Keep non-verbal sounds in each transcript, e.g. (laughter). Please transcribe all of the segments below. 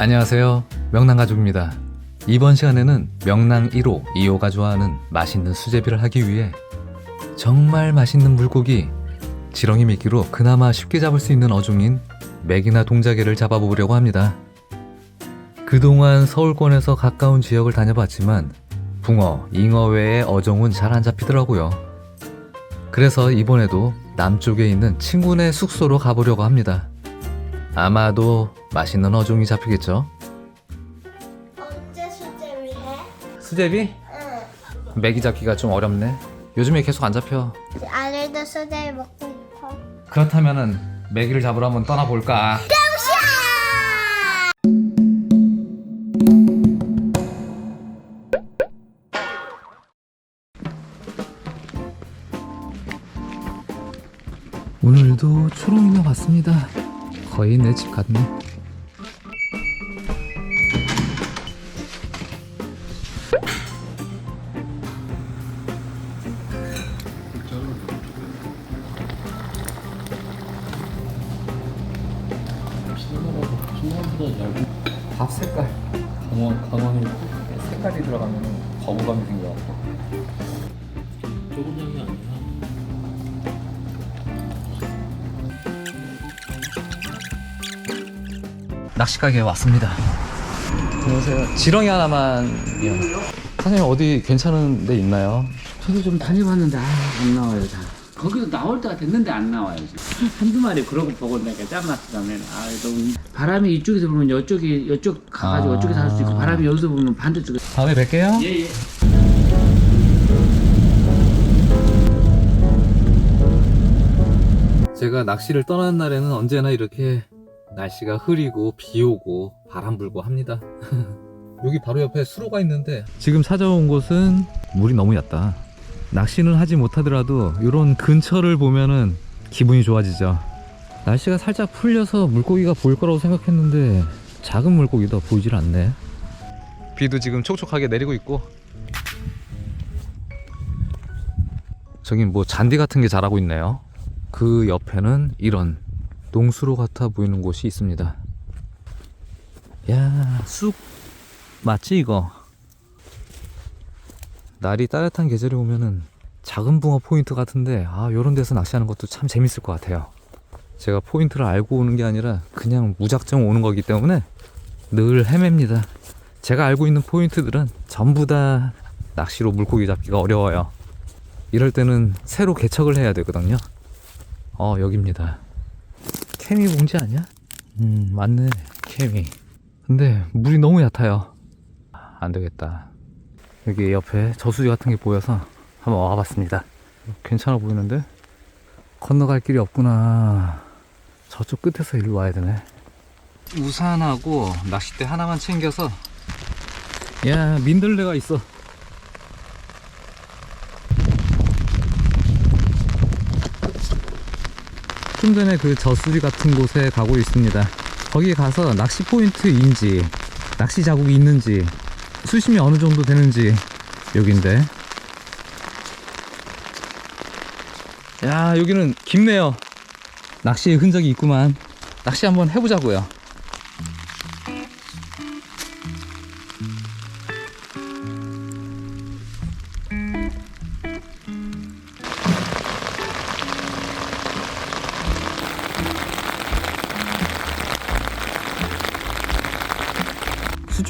안녕하세요. 명랑가족입니다. 이번 시간에는 명랑 1호, 2호가 좋아하는 맛있는 수제비를 하기 위해 정말 맛있는 물고기, 지렁이 미끼로 그나마 쉽게 잡을 수 있는 어종인 맥이나 동자개를 잡아보려고 합니다. 그동안 서울권에서 가까운 지역을 다녀봤지만 붕어, 잉어 외의 어종은 잘 안 잡히더라고요. 그래서 이번에도 남쪽에 있는 친구네 숙소로 가보려고 합니다. 아마도 맛있는 어종이 잡히겠죠? 언제 수제비 해? 수제비? 응. 맥이 잡기가 좀 어렵네. 요즘에 계속 안 잡혀. 아들도 수제비 먹고 싶어. 그렇다면은 맥이를 잡으러 한번 떠나볼까? 오늘도 초롱이가 왔습니다. 거의 내 집 같네. 밥 색깔 강원 강원이 색깔이 들어가면 거부감이 생겨갖고 조금 양이 아니야. 낚시 가게에 왔습니다. 안녕하세요. 지렁이 하나만 사장님 어디 괜찮은 데 있나요? 저도 좀 다녀봤는데 아, 안 나와요 다. 거기도 나올 때가 됐는데 안 나와요. 지금. (laughs) 한두 마리 그러고 보고 내가 짬났다면 아 너무 바람이 이쪽에서 불면 이쪽이 이쪽 가가지고 아. 이쪽에서 할 수 있고 바람이 여기서 불면 반대쪽에 다음에 뵐게요. 예예. 제가 낚시를 떠나는 날에는 언제나 이렇게 날씨가 흐리고 비 오고 바람 불고 합니다. (laughs) 여기 바로 옆에 수로가 있는데 지금 찾아온 곳은 물이 너무 얕다. 낚시는 하지 못하더라도 이런 근처를 보면은 기분이 좋아지죠. 날씨가 살짝 풀려서 물고기가 보일 거라고 생각했는데 작은 물고기도 보이질 않네. 비도 지금 촉촉하게 내리고 있고 저긴 뭐 잔디 같은 게 자라고 있네요. 그 옆에는 이런 농수로 같아 보이는 곳이 있습니다. 야, 쑥 맞지 이거? 날이 따뜻한 계절에 오면은 작은 붕어 포인트 같은데 아, 요런 데서 낚시하는 것도 참 재밌을 것 같아요. 제가 포인트를 알고 오는 게 아니라 그냥 무작정 오는 거기 때문에 늘 헤맵니다. 제가 알고 있는 포인트들은 전부 다 낚시로 물고기 잡기가 어려워요. 이럴 때는 새로 개척을 해야 되거든요. 어 여기입니다 케미 봉지 아니야? 음 맞네. 케미. 근데 물이 너무 얕아요. 안 되겠다. 여기 옆에 저수지 같은 게 보여서 한번 와봤습니다. 괜찮아 보이는데? 건너갈 길이 없구나. 저쪽 끝에서 일로 와야 되네. 우산하고 낚싯대 하나만 챙겨서. 야 민들레가 있어 좀 전에 그 저수지 같은 곳에 가고 있습니다. 거기 가서 낚시 포인트인지, 낚시 자국이 있는지, 수심이 어느 정도 되는지, 여긴데. 야, 여기는 깊네요. 낚시의 흔적이 있구만. 낚시 한번 해보자고요.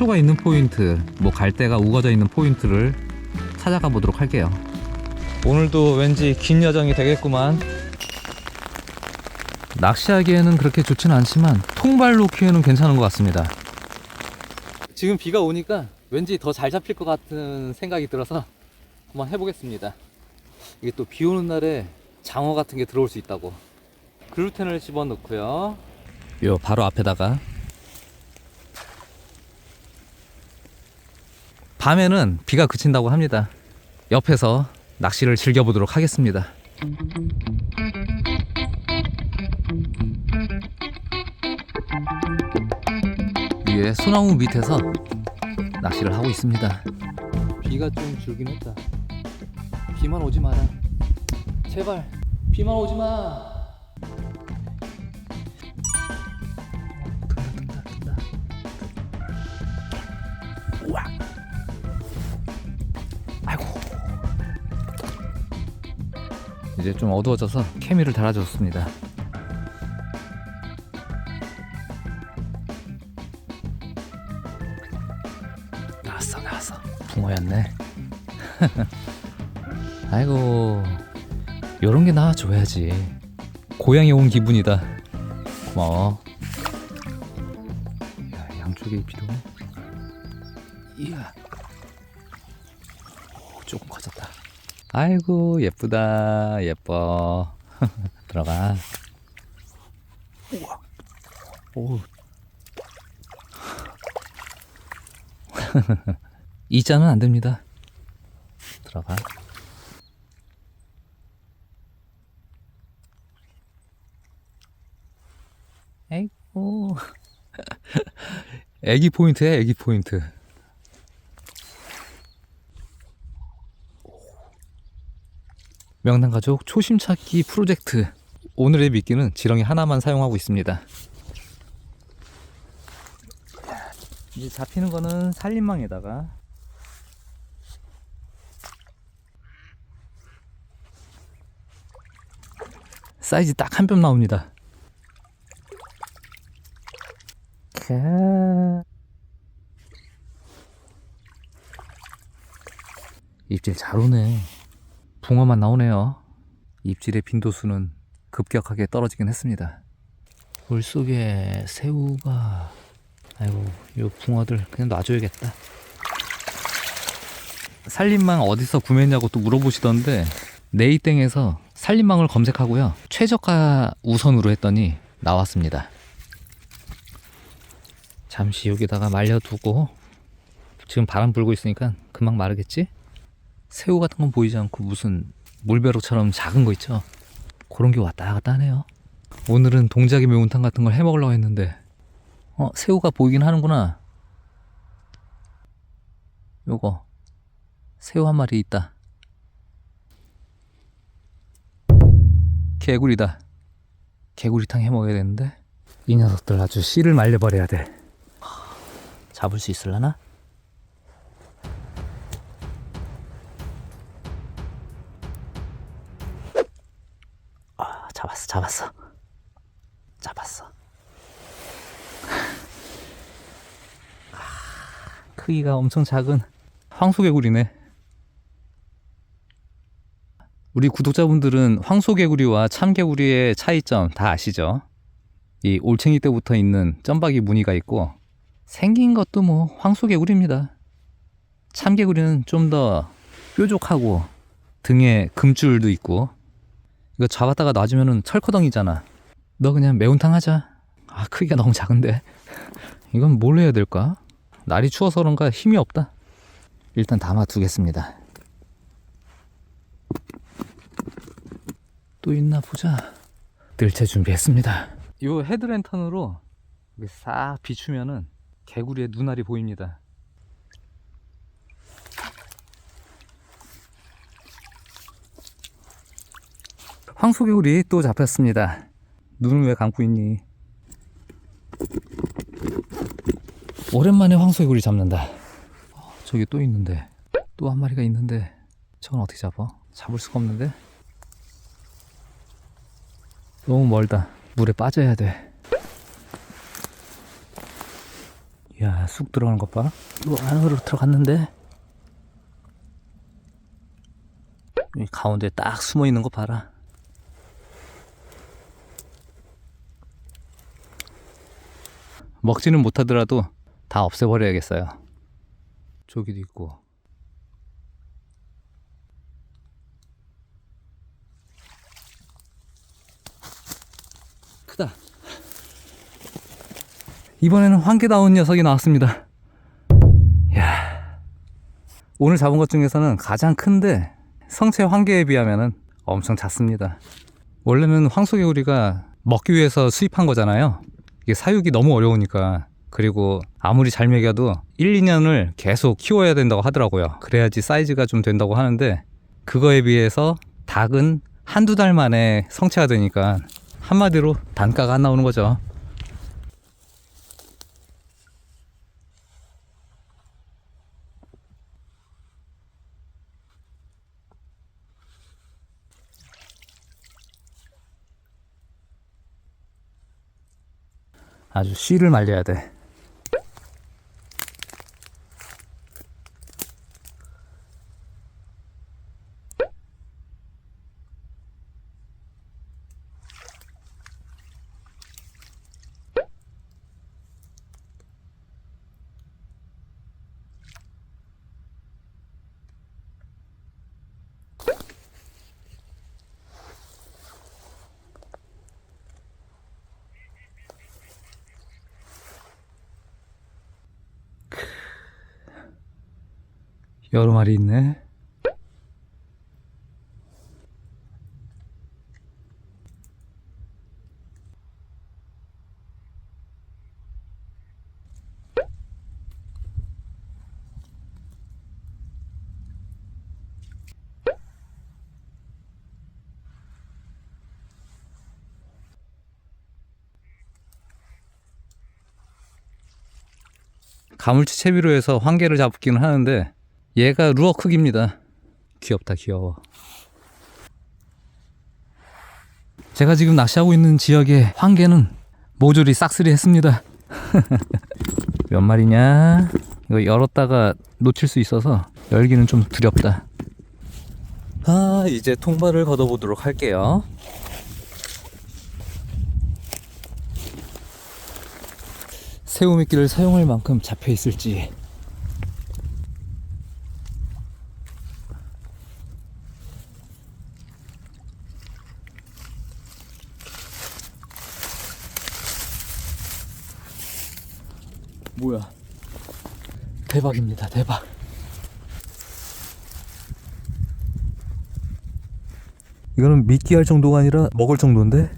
수초가 있는 포인트, 뭐 갈대가 우거져 있는 포인트를 찾아가 보도록 할게요. 오늘도 왠지 긴 여정이 되겠구만. 낚시하기에는 그렇게 좋지는 않지만 통발 놓기에는 괜찮은 것 같습니다. 지금 비가 오니까 왠지 더 잘 잡힐 것 같은 생각이 들어서 한번 해보겠습니다. 이게 또 비 오는 날에 장어 같은 게 들어올 수 있다고. 글루텐을 집어넣고요. 요 바로 앞에다가 밤에는 비가 그친다고 합니다. 옆에서 낚시를 즐겨보도록 하겠습니다. 위에 소나무 밑에서 낚시를 하고 있습니다. 비가 좀 줄긴 했다. 비만 오지 마라. 제발 비만 오지 마. 든다 든다 든다. 우와. 이제 좀 어두워져서 케미를 달아줬습니다. 나왔어, 나왔어. 붕어였네. (laughs) 아이고, 요런 게 나와줘야지. 고향에 온 기분이다. 고마워. 야, 양쪽에 잎이도. 이야. 아이고, 예쁘다. 예뻐. (laughs) 들어가. 우와. 오. (laughs) 이 자는 안 됩니다. 들어가. 에이고. (laughs) 애기 포인트야, 애기 포인트. 명당 가족 초심 찾기 프로젝트. 오늘의 미끼는 지렁이 하나만 사용하고 있습니다. 이제 잡히는 거는 살림망에다가 사이즈 딱 한 뼘 나옵니다. 캬. 입질 잘 오네. 붕어만 나오네요. 입질의 빈도수는 급격하게 떨어지긴 했습니다. 물 속에 새우가 아이고 이 붕어들 그냥 놔줘야겠다. 살림망 어디서 구매했냐고 또 물어보시던데 네이땡에서 살림망을 검색하고요 최저가 우선으로 했더니 나왔습니다. 잠시 여기다가 말려두고 지금 바람 불고 있으니까 금방 마르겠지? 새우 같은 건 보이지 않고 무슨 물벼룩처럼 작은 거 있죠? 그런 게 왔다 갔다 하네요. 오늘은 동작이 매운탕 같은 걸 해 먹으려고 했는데 어 새우가 보이긴 하는구나. 요거 새우 한 마리 있다. 개구리다. 개구리탕 해 먹어야 되는데 이 녀석들 아주 씨를 말려버려야 돼. 잡을 수 있을라나? 잡았어, 잡았어. 크기가 엄청 작은 황소개구리네. 우리 구독자분들은 황소개구리와 참개구리의 차이점 다 아시죠? 이 올챙이 때부터 있는 점박이 무늬가 있고 생긴 것도 뭐 황소개구리입니다. 참개구리는 좀 더 뾰족하고 등에 금줄도 있고 이거 잡았다가 놔주면은 철커덩이잖아. 너 그냥 매운탕 하자. 아 크기가 너무 작은데 (laughs) 이건 뭘 해야 될까? 날이 추워서 그런가 힘이 없다. 일단 담아 두겠습니다. 또 있나 보자. 들채 준비했습니다. 이 헤드랜턴으로 싹 비추면은 개구리의 눈알이 보입니다. 황소개구리 또 잡혔습니다. 눈을 왜 감고 있니? 오랜만에 황소개구리 잡는다. 어, 저기 또 있는데 또 한 마리가 있는데 저건 어떻게 잡아? 잡을 수가 없는데 너무 멀다. 물에 빠져야 돼. 이야 쑥 들어가는 것 봐. 이거 안으로 들어갔는데 이 가운데 딱 숨어 있는 거 봐라. 먹지는 못하더라도 다 없애버려야겠어요. 저기도 있고. 크다. 이번에는 황계다운 녀석이 나왔습니다. 이야. 오늘 잡은 것 중에서는 가장 큰데 성체 황계에 비하면 엄청 작습니다. 원래는 황소개구리가 먹기 위해서 수입한 거잖아요. 이게 사육이 너무 어려우니까 그리고 아무리 잘 먹여도 1, 2년을 계속 키워야 된다고 하더라고요. 그래야지 사이즈가 좀 된다고 하는데 그거에 비해서 닭은 한두 달 만에 성체가 되니까 한마디로 단가가 안 나오는 거죠. 아주 씨를 말려야 돼. 여러 마리 있네. 가물치 채비로 해서 황게를 잡기는 하는데 얘가 루어 크기입니다. 귀엽다 귀여워. 제가 지금 낚시하고 있는 지역의 황게는 모조리 싹쓸이 했습니다. (laughs) 몇 마리냐? 이거 열었다가 놓칠 수 있어서 열기는 좀 두렵다. 아 이제 통발을 걷어보도록 할게요. 새우 미끼를 사용할 만큼 잡혀 있을지 뭐야? 대박입니다 대박. 이거는 미끼 할 정도가 아니라 먹을 정도인데?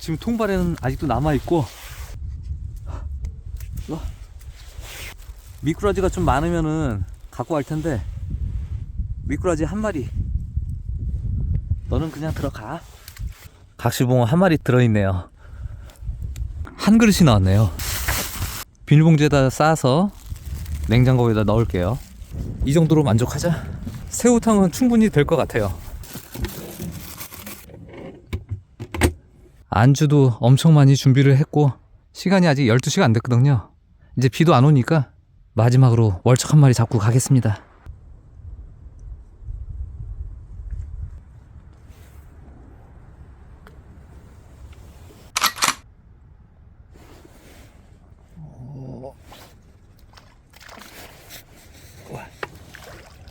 지금 통발에는 아직도 남아있고 미꾸라지가 좀 많으면은 갖고 갈 텐데 미꾸라지 한 마리. 너는 그냥 들어가. 각시봉어 한 마리 들어있네요. 한 그릇이 나왔네요. 비닐봉지에다 싸서 냉장고에다 넣을게요. 이 정도로 만족하자? 새우탕은 충분히 될 것 같아요. 안주도 엄청 많이 준비를 했고 시간이 아직 12시가 안 됐거든요. 이제 비도 안 오니까 마지막으로 월척 한 마리 잡고 가겠습니다.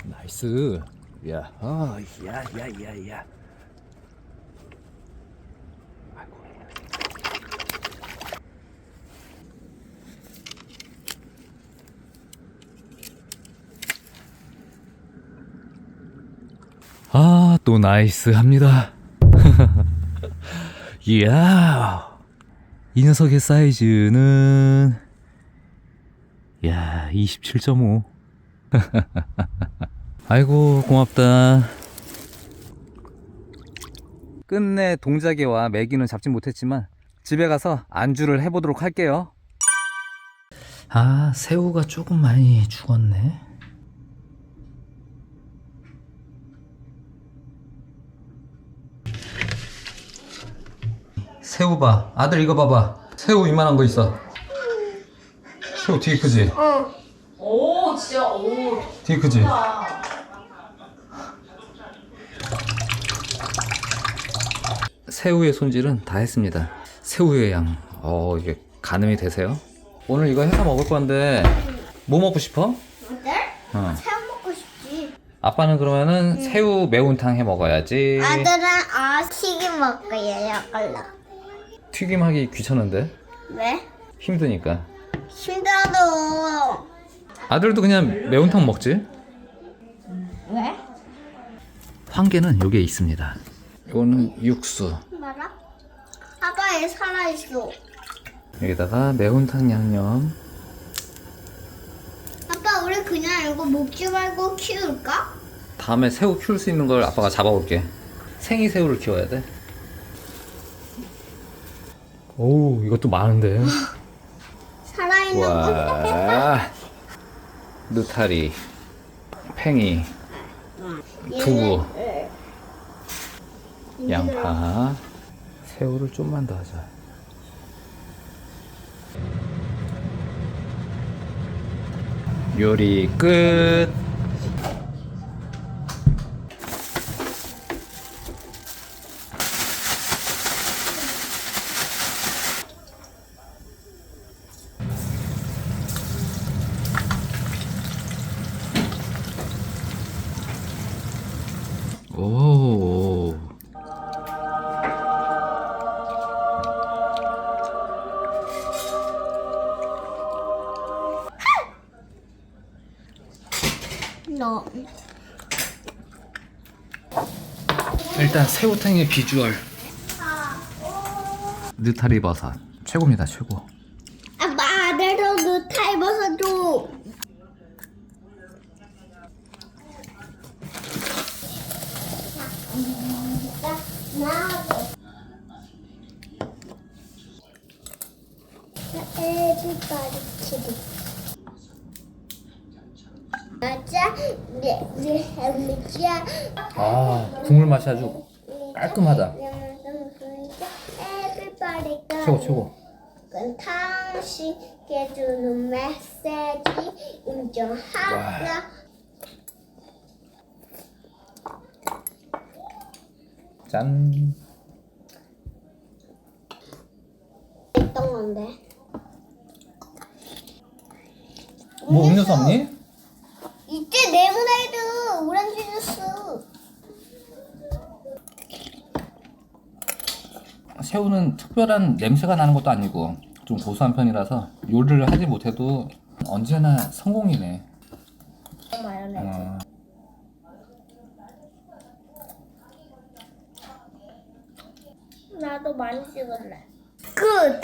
나이스. 야, 아, 야, 야, 야, 야. 아, 또 나이스 합니다. (laughs) 이야. 이 녀석의 사이즈는, 야, 27.5. (laughs) 아이고, 고맙다. 끝내 동자개와 메기는 잡지 못했지만, 집에 가서 안주를 해보도록 할게요. 아, 새우가 조금 많이 죽었네. 새우 봐. 아들 이거 봐봐. 새우 이만한 거 있어. 새우 되게 크지? 어. 오 진짜 오 되게 크지? 새우의 손질은 다 했습니다. 새우의 양. 어, 이게 가늠이 되세요? 오늘 이거 해서 먹을 건데 뭐 먹고 싶어? 아들? 어. 새우 먹고 싶지. 아빠는 그러면은 새우 매운탕 해 먹어야지. 아들은 아 튀김 먹고 얘 걸로. 튀김하기 귀찮은데 왜? 힘드니까. 힘들어도 아들도 그냥 매운탕 먹지. 왜? 황게는 여기에 있습니다. 이거는 육수. 뭐라? 아빠 얘 살아있어. 여기다가 매운탕 양념. 아빠 우리 그냥 이거 먹지 말고 키울까? 다음에 새우 키울 수 있는 걸 아빠가 잡아올게. 생이 새우를 키워야 돼. 오, 이것도 많은데. 살아있는 와. 느타리 팽이 두부 양파. 새우를 좀만 더 하자. 요리 끝 오. 너. 일단 새우탕의 비주얼. 느타리 버섯 최고입니다 최고. 아빠 내려 그 타입어서 좀. Kidding. 맞아? 네, 네, 할머니야. 아 국물 맛이 아주 깔끔하다. Everybody 최고 최고. 그건 당신께 주는 메시지 인정하라 짠. 했던 건데 뭐 음료수 없니? 이때 레모네이드 오렌지 주스 새우는 특별한 냄새가 나는 것도 아니고 좀 고소한 편이라서 요리를 하지 못해도 언제나 성공이네. 마요네즈 어. 나도 많이 찍을래 굿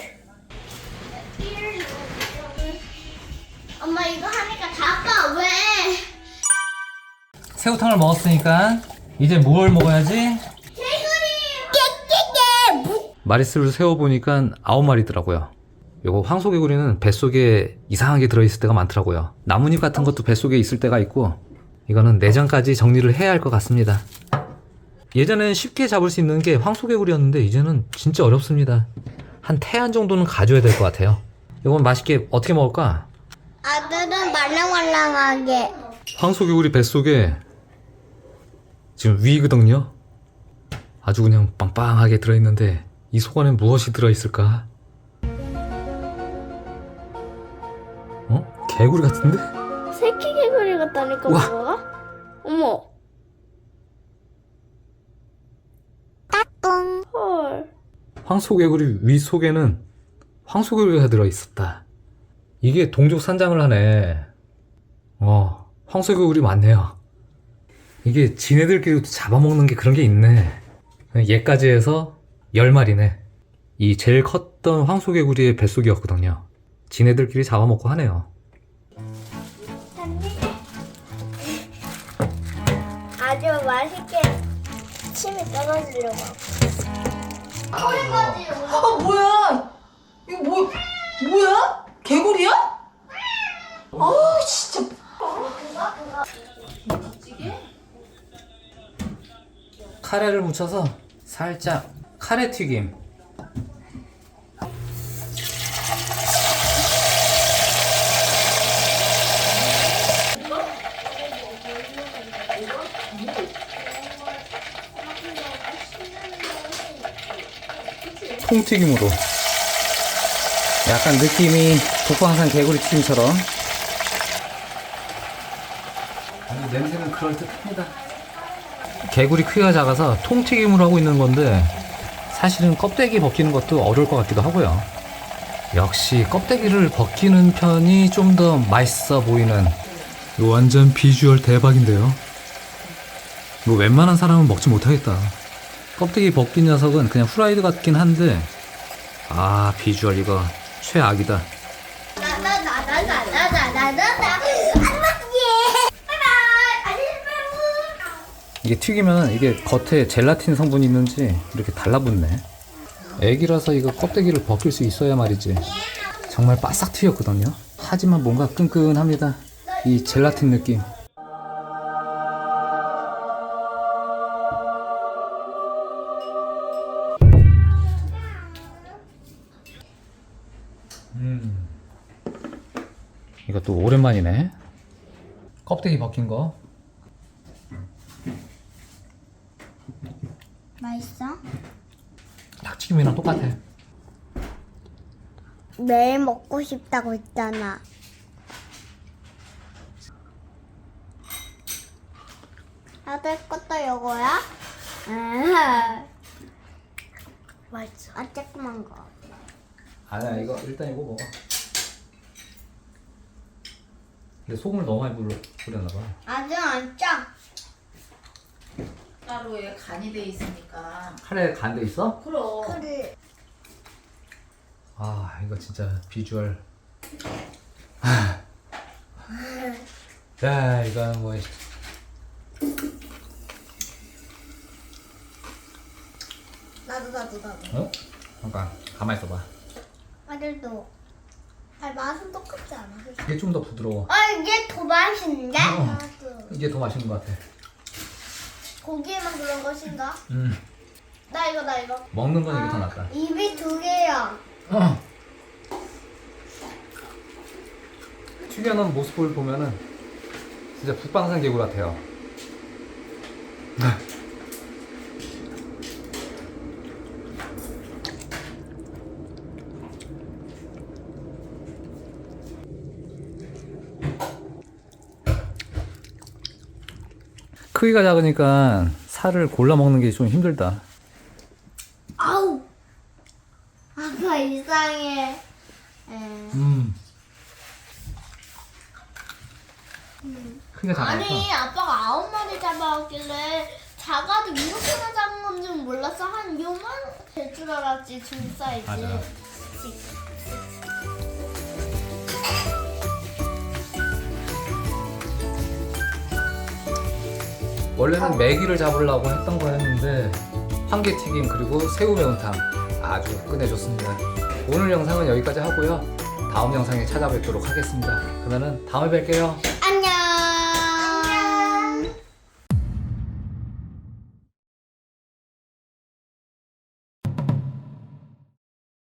엄마 이거 하니까 다 아빠 왜 새우탕을 먹었으니까 이제 뭘 먹어야지? 개구리 깨깨깨 무 마리스를 세워보니까 아홉 마리더라고요. 요거 황소개구리는 뱃속에 이상하게 들어있을 때가 많더라고요. 나뭇잎 같은 것도 뱃속에 있을 때가 있고 이거는 내장까지 정리를 해야 할 것 같습니다. 예전에는 쉽게 잡을 수 있는 게 황소개구리였는데 이제는 진짜 어렵습니다. 한 태안 정도는 가져야 될 것 같아요. 이건 맛있게 어떻게 먹을까? 아들은 말랑말랑하게 황소개구리 뱃속에 지금 위거든요. 아주 그냥 빵빵하게 들어있는데 이 속 안에 무엇이 들어있을까? 어? 개구리 같은데? 새끼 개구리 같다니까 우와. 뭐가? 어머 따뚱 헐 황소개구리 위 속에는 황소개구리가 들어있었다. 이게 동족 산장을 하네. 어, 황소개구리 많네요. 이게 지네들끼리 잡아먹는 게 그런 게 있네. 얘까지 해서 10마리네. 이 제일 컸던 황소개구리의 뱃속이었거든요. 지네들끼리 잡아먹고 하네요. 아주 맛있게 침이 떨어지려고 소리까지 아 뭐야? 이거 뭐 뭐야? 개구리야? 아 진짜. 카레를 묻혀서 살짝 카레 튀김. 통튀김으로 약간 느낌이 북방산 개구리 튀김처럼 아주 냄새는 그럴듯합니다 개구리 크기가 작아서 통튀김으로 하고 있는 건데 사실은 껍데기 벗기는 것도 어려울 것 같기도 하고요. 역시 껍데기를 벗기는 편이 좀 더 맛있어 보이는 이거 완전 비주얼 대박인데요. 이거 웬만한 사람은 먹지 못하겠다. 껍데기 벗긴 녀석은 그냥 후라이드 같긴 한데 아 비주얼 이거 최악이다. 이게 튀기면 이게 겉에 젤라틴 성분이 있는지 이렇게 달라붙네. 애기라서 이거 껍데기를 벗길 수 있어야 말이지. 정말 바싹 튀었거든요. 하지만 뭔가 끈끈합니다. 이 젤라틴 느낌. 이것도 오랜만이네. 껍데기 벗긴 거. 맛있어? 닭튀김이랑 똑같아. 매일 먹고 싶다고 했잖아. 아들 것도 이거야? 아, (laughs) 맛있어. 아, 조그만 거. 아니야 이거 일단 이거 먹어. 근데 소금을 너무 많이 뿌려, 뿌렸나 봐. 아직 안 짜. 가루에 간이 돼 있으니까. 카레 간데 있어? 그럼. 그래. 아 이거 진짜 비주얼. 아. 야 이거는 뭐 나도 나도 나도. 어? 잠깐 가만 있어봐. 아들도. 아 맛은 똑같지 않아? 이게 좀 더 부드러워. 아 이게 더 맛있는데? 어. 나도. 이게 더 맛있는 것 같아. 고기에만 그런 것인가? 음 나 이거 나 이거. 먹는 건 이게 더 낫다. 입이 두 개야. 어. 튀겨놓은 모습을 보면은 진짜 북방산 개구 같아요. 크기가 작으니까 살을 골라 먹는 게 좀 힘들다. 아우. 아빠 이상해. 에. 음. 크기가 작아서. 아니 아빠가 아홉 마리 잡아왔길래 작아도 이렇게나 작은 건 줄 몰랐어 한 요만 될 줄 알았지 중 사이즈 맞아. 원래는 메기를 잡으려고 했던 거였는데 황게튀김 그리고 새우 매운탕 아주 끝내줬습니다. 오늘 영상은 여기까지 하고요. 다음 영상에 찾아뵙도록 하겠습니다. 그러면은 다음에 뵐게요.